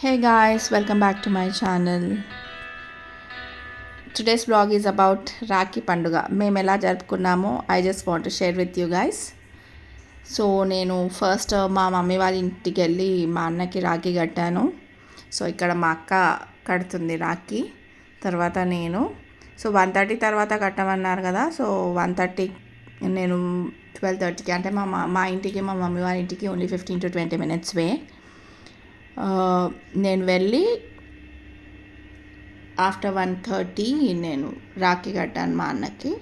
Hey guys, welcome back to my channel. Today's blog is about rakhi పండుగ మేము ఎలా జరుపుకున్నామో I just want to share with you guys so నేను first మా mummy వాళ్ళ ఇంటికి వెళ్ళి మా అన్నకి రాఖీ కట్టాను. సో ఇక్కడ మా అక్క కడుతుంది రాఖీ. తర్వాత నేను. సో వన్ థర్టీ తర్వాత కట్టమన్నారు కదా. సో వన్ థర్టీ నేను ట్వెల్వ్ థర్టీకి అంటే మా మా ఇంటికి మా మమ్మీ వాళ్ళ ఇంటికి only fifteen to twenty minutes way నేను వెళ్ళి ఆఫ్టర్ వన్ థర్టీ నేను రాఖీ కట్టాను మా అన్నకి.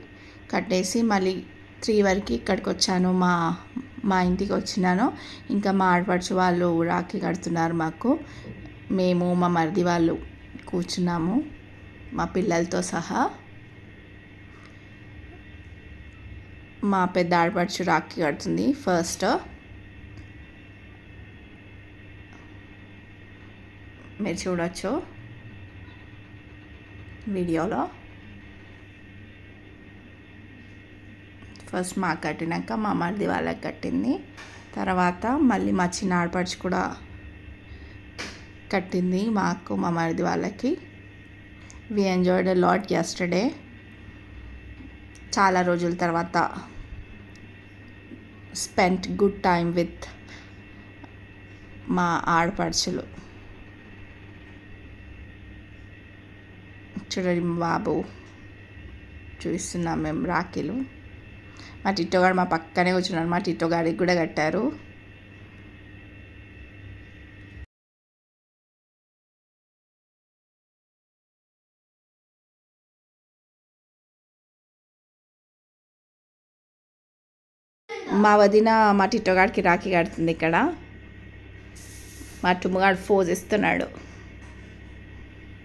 కట్టేసి మళ్ళీ త్రీ వరకు ఇక్కడికి వచ్చాను మా మా ఇంటికి వచ్చినాను. ఇంకా మా ఆడపడుచు వాళ్ళు రాఖీ కడుతున్నారు మాకు. మేము మా మరిది వాళ్ళు కూర్చున్నాము మా పిల్లలతో సహా. మా పెద్ద ఆడపడుచు రాఖీ కడుతుంది ఫస్ట్. మీరు చూడొచ్చు వీడియోలో. ఫస్ట్ మాకు కట్టినాక మా మరిది వాళ్ళకి కట్టింది. తర్వాత మళ్ళీ మా చిన్న ఆడపడుచు కూడా కట్టింది మాకు మా మరిది వాళ్ళకి. వి ఎంజాయ్డ్ లాట్ ఎస్టర్డే చాలా రోజుల తర్వాత స్పెంట్ గుడ్ టైం విత్ మా ఆడపడుచులు. చూడండి బాబు చూస్తున్నాం మేము రాఖీలు. మా టిట్టోగాడు మా పక్కనే కూర్చున్నాడు మా టిట్టోగాడికి కూడా కట్టారు. మా వదిన మా టిట్టోగాడికి రాఖీ కడుతుంది ఇక్కడ. మా టుమ్మగాడు ఫోజ్ ఇస్తున్నాడు.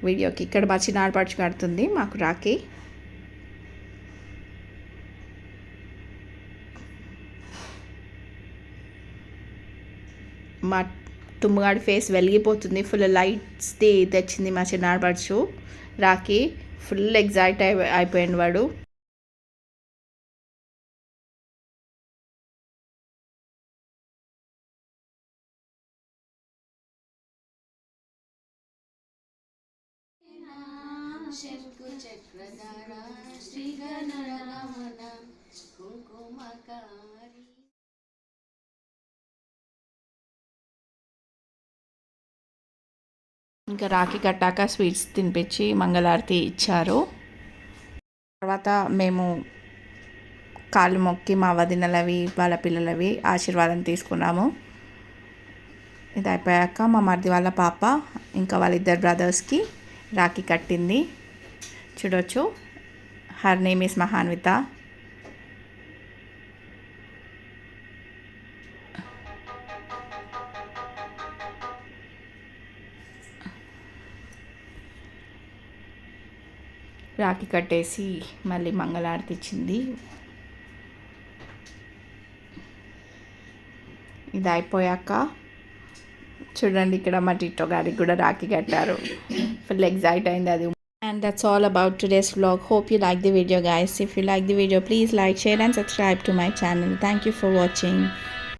వీడియోకి ఇక్కడ మా చిన్న ఆడపడుచు కడుతుంది. మాకు రాఖీ. మా తుమ్మగాడి ఫేస్ వెలిగిపోతుంది. ఫుల్ లైట్స్ తెచ్చింది మా చిన్న ఆడపడుచు రాఖీ ఫుల్ ఎగ్జైట్ అయి అయిపోయింది వాడు. శంకు చక్రధార శ్రీగణరమణ కుంకుమకారి ఇంకా రాఖీ కట్టాక స్వీట్స్ తినిపించి మంగళారతి ఇచ్చారు. తర్వాత మేము కాళ్ళు మొక్కి మా వదినలవి వాళ్ళ పిల్లలవి ఆశీర్వాదం తీసుకున్నాము. ఇది అయిపోయాక మా మరిది వాళ్ళ పాప ఇంకా వాళ్ళిద్దరు బ్రదర్స్కి రాఖీ కట్టింది. చూడొచ్చు. Her name is Mahanvitha rakhi కట్టేసి మళ్ళీ మంగళారతి ఇచ్చింది. ఇది అయిపోయాక చూడండి ఇక్కడ మా టిట్టో గారికి కూడా రాఖీ కట్టారు. ఫుల్ ఎగ్జైట్ అయింది అది. And that's all about today's vlog. Hope you like the video guys. If you like the video please like share and subscribe to my channel. Thank you for watching